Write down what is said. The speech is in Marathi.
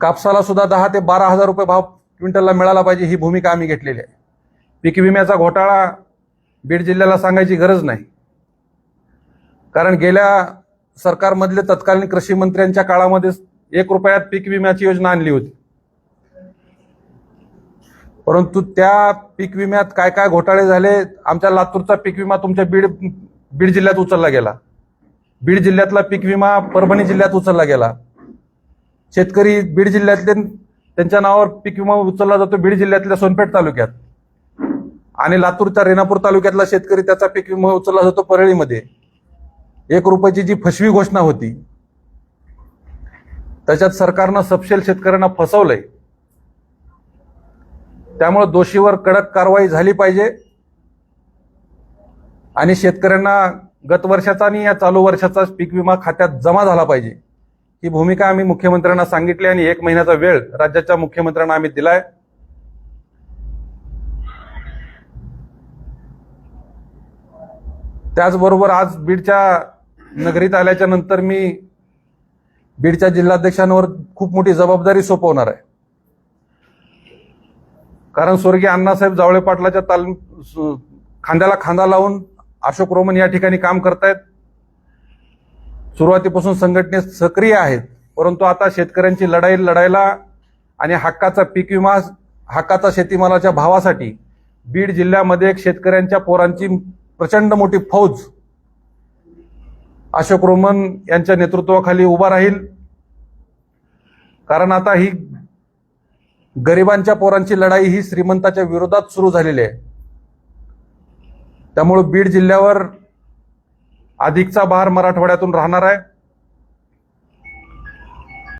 कापसाला सुद्धा दहा ते बारा हजार रुपये भाव क्विंटलला मिळाला पाहिजे ही भूमिका आम्ही घेतलेली आहे. पीक विम्याचा घोटाळा बीड जिल्ह्याला सांगायची गरज नाही. कारण गेल्या सरकारमधले तत्कालीन कृषी मंत्र्यांच्या काळामध्ये एक रुपयात पीक विम्याची योजना आणली होती. परंतु त्या पीक विम्यात काय काय घोटाळे झाले आमच्या लातूरचा पीक विमा तुमच्या बीड बीड जिल्ह्यात उचलला गेला. बीड जिल्ह्यातला पीक विमा परभणी जिल्ह्यात उचलला गेला. शेतकरी बीड जिल्ह्यातले त्यांच्या नावावर पीक विमा उचलला जातो बीड जिल्ह्यातल्या सोनपेठ तालुक्यात. आणि लातूरच्या रेणापूर तालुक्यातला शेतकरी त्याचा पीक विमा उचलला जातो परळीमध्ये. एक रुपयाची जी फसवी घोषणा होती त्याच्यात सरकारनं सपशेल शेतकऱ्यांना फसवलंय. त्यामुळे दोषीवर कडक कारवाई झाली पाहिजे. आणि शेतकऱ्यांना गत वर्षाचा आणि या चालू वर्षाचा पीक विमा खात्यात जमा झाला पाहिजे. ही भूमिका आम्ही मुख्यमंत्र्यांना सांगितली आणि एक महिन्याचा वेळ राज्याच्या मुख्यमंत्र्यांना आम्ही दिलाय. त्याचबरोबर आज बीडच्या नगरीत आल्याच्यानंतर मी बीडच्या जिल्हाध्यक्षांवर खूप मोठी जबाबदारी सोपवणार आहे. कारण स्वर्गीय अण्णासाहेब जावळे पाटलाच्या ताल खांद्याला खांदा लावून अशोक रोमन या ठिकाणी काम करतायत. सुरुवातीपासून संघटनेत सक्रिय आहेत परंतु आता शेतकऱ्यांची लढाई लढायला आणि हक्काचा पीक विमा हक्काचा शेतीमालाच्या भावासाठी बीड जिल्ह्यामध्ये एक शेतकऱ्यांच्या पोरांची प्रचंड मोठी फौज अशोक रोमन यांच्या नेतृत्वाखाली उभा राहील. कारण आता ही गरिबांच्या पोरांची लढाई ही श्रीमंताच्या विरोधात सुरू झालेली आहे. त्यामुळे बीड जिल्ह्यावर अधिकचा भार मराठवाड्यातून राहणार आहे.